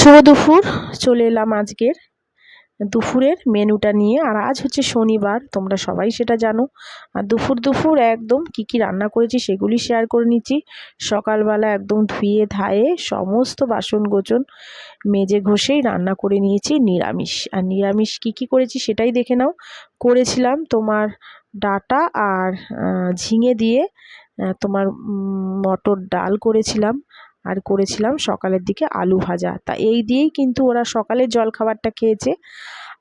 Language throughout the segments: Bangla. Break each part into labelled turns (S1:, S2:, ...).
S1: শুভ দুপুর, চলে এলাম আজকের দুপুরের মেনুটা নিয়ে। আর আজ হচ্ছে শনিবার, তোমরা সবাই সেটা জানো। আর দুপুর দুপুর একদম কি কি রান্না করেছি সেগুলি শেয়ার করে নিচ্ছি। সকালবেলা একদম ধুয়ে ধায়ে সমস্ত বাসন গোচন মেজে ঘষেই রান্না করে নিয়েছি নিরামিষ। আর নিরামিষ কি কি করেছি সেটাই দেখে নাও। করেছিলাম তোমার ডাটা আর ঝিঙে দিয়ে তোমার মটর ডাল করেছিলাম। আর করেছিলাম সকালের দিকে আলু ভাজা। তা এই দিয়েই কিন্তু ওরা সকালের জলখাবারটা খেয়েছে।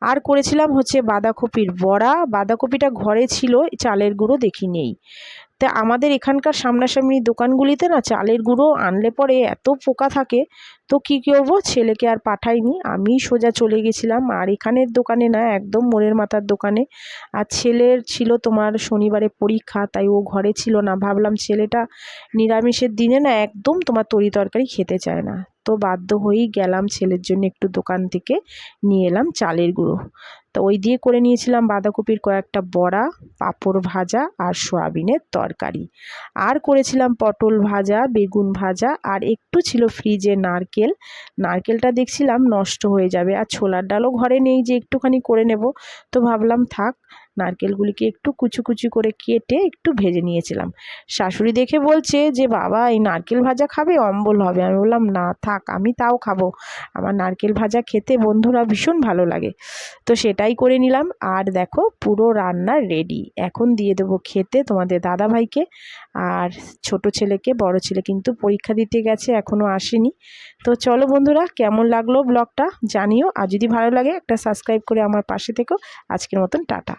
S1: আর করেছিলাম হচ্ছে বাঁধাকপির বড়া। বাঁধাকপিটা ঘরে ছিল, চালের গুঁড়ো দেখি নেই। তা আমাদের এখানকার সামনাসামনি দোকানগুলিতে না চালের গুঁড়ো আনলে পরে এত পোকা থাকে, তো কী করব? ছেলেকে আর পাঠাইনি। আমি সোজা চলে গেছিলাম। আর এখানের দোকানে না, একদম মোড়ের মাথার দোকানে। আর ছেলের ছিল তোমার শনিবারে পরীক্ষা, তাই ও ঘরে ছিল না। ভাবলাম ছেলেটা নিরামিষের দিনে না একদম তোমার তরি তরকারি খেতে চায় না। তো বাধ্য হয়েই গেলাম ছেলের জন্য একটু দোকান থেকে নিয়ে এলাম চালের গুঁড়ো। তো ওই দিয়ে করে নিয়েছিলাম বাঁধাকপির কয়েকটা বড়া, পাঁপড় ভাজা আর সোয়াবিনের তরকারি। আর করেছিলাম পটল ভাজা, বেগুন ভাজা আর একটু ছিল ফ্রিজে নারকেল। নারকেলটা দেখছিলাম নষ্ট হয়ে যাবে আর ছোলার ডালও ঘরে নেই যে একটুখানি করে নেব। তো ভাবলাম থাক, নারকেলগুলিকে একটু কুচু কুচু করে কেটে একটু ভেজে নিয়েছিলাম। শাশুড়ি দেখে বলছে যে, বাবা, এই নারকেল ভাজা খাবে, অম্বল হবে। আমি বললাম, না, থাক, আমি তাও খাব। আমার নারকেল ভাজা খেতে বন্ধুরা ভীষণ ভালো লাগে। তো সেটাই করে নিলাম। আর দেখো পুরো রান্না রেডি এখন দিয়ে দেবো খেতে তোমাদের দাদা ভাইকে আর ছোট ছেলেকে, বড় ছেলে কিন্তু পরীক্ষা দিতে গেছে এখনও আসেনি। তো চলো বন্ধুরা, কেমন লাগল ব্লগটা জানিও। আর যদি ভালো লাগে, একটা সাবস্ক্রাইব করে আমার পাশে থেকো। আজকের মতন টাটা।